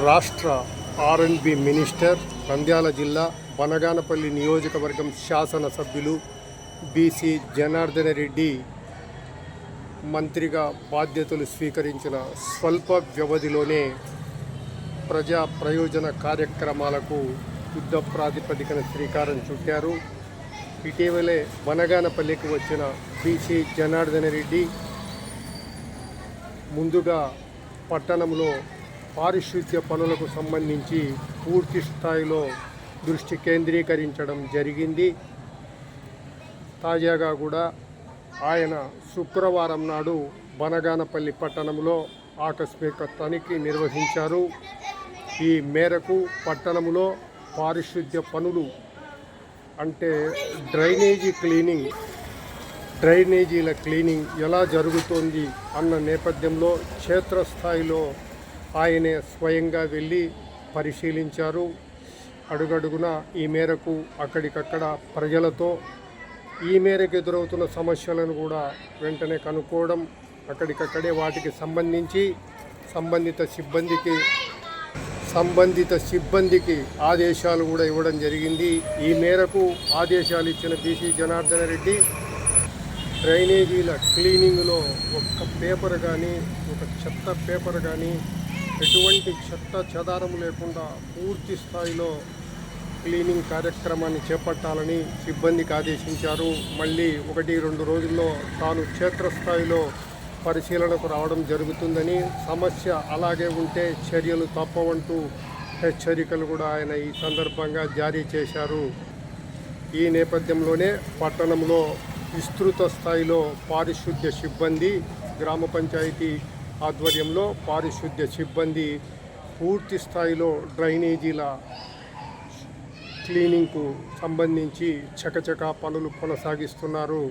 రాష్ట్ర ఆర్ఎండ్బి మినిస్టర్ నంద్యాల జిల్లా బనగానపల్లి నియోజకవర్గం శాసనసభ్యులు బీసీ జనార్దన రెడ్డి మంత్రిగా బాధ్యతలు స్వీకరించిన స్వల్ప వ్యవధిలోనే ప్రజా ప్రయోజన కార్యక్రమాలకు యుద్ధ ప్రాతిపదికన శ్రీకారం చుట్టారు. ఇటీవలే బనగానపల్లికి వచ్చిన బీసీ జనార్దన రెడ్డి ముందుగా పట్టణంలో పారిశుద్ధ్య పనులకు సంబంధించి పూర్తి స్థాయిలో దృష్టి కేంద్రీకరించడం జరిగింది. తాజాగా కూడా ఆయన శుక్రవారం నాడు బనగానపల్లి పట్టణంలో ఆకస్మిక తనిఖీ నిర్వహించారు. ఈ మేరకు పట్టణంలో పారిశుద్ధ్య పనులు అంటే డ్రైనేజీ క్లీనింగ్ డ్రైనేజీల క్లీనింగ్ ఎలా జరుగుతోంది అన్న నేపథ్యంలో క్షేత్రస్థాయిలో ఆయనే స్వయంగా వెళ్ళి పరిశీలించారు. అడుగడుగున ఈ మేరకు అక్కడికక్కడ ప్రజలతో ఈ మేరకు ఎదురవుతున్న సమస్యలను కూడా వెంటనే కనుక్కోవడం అక్కడికక్కడే వాటికి సంబంధించి సంబంధిత సిబ్బందికి సంబంధిత సిబ్బందికి ఆదేశాలు కూడా ఇవ్వడం జరిగింది. ఈ మేరకు ఆదేశాలు ఇచ్చిన బీసీ జనార్దన రెడ్డి డ్రైనేజీల క్లీనింగ్లో ఒక్క పేపర్ కానీ ఒక చెత్త పేపర్ కానీ ఎటువంటి చెత్త చెదారం లేకుండా పూర్తి స్థాయిలో క్లీనింగ్ కార్యక్రమాన్ని చేపట్టాలని సిబ్బందికి ఆదేశించారు. మళ్ళీ ఒకటి రెండు రోజుల్లో తాను క్షేత్రస్థాయిలో పరిశీలనకు రావడం జరుగుతుందని సమస్య అలాగే ఉంటే చర్యలు తప్పవంటూ హెచ్చరికలు కూడా ఆయన ఈ సందర్భంగా జారీ చేశారు. ఈ నేపథ్యంలోనే పట్టణంలో విస్తృత స్థాయిలో పారిశుద్ధ్య సిబ్బంది గ్రామ పంచాయతీ ఆధ్వర్యంలో పారిశుద్ధ్య సిబ్బంది పూర్తి స్థాయిలో డ్రైనేజీల క్లీనింగ్కు సంబంధించి చకచకా పనులు కొనసాగిస్తున్నారు.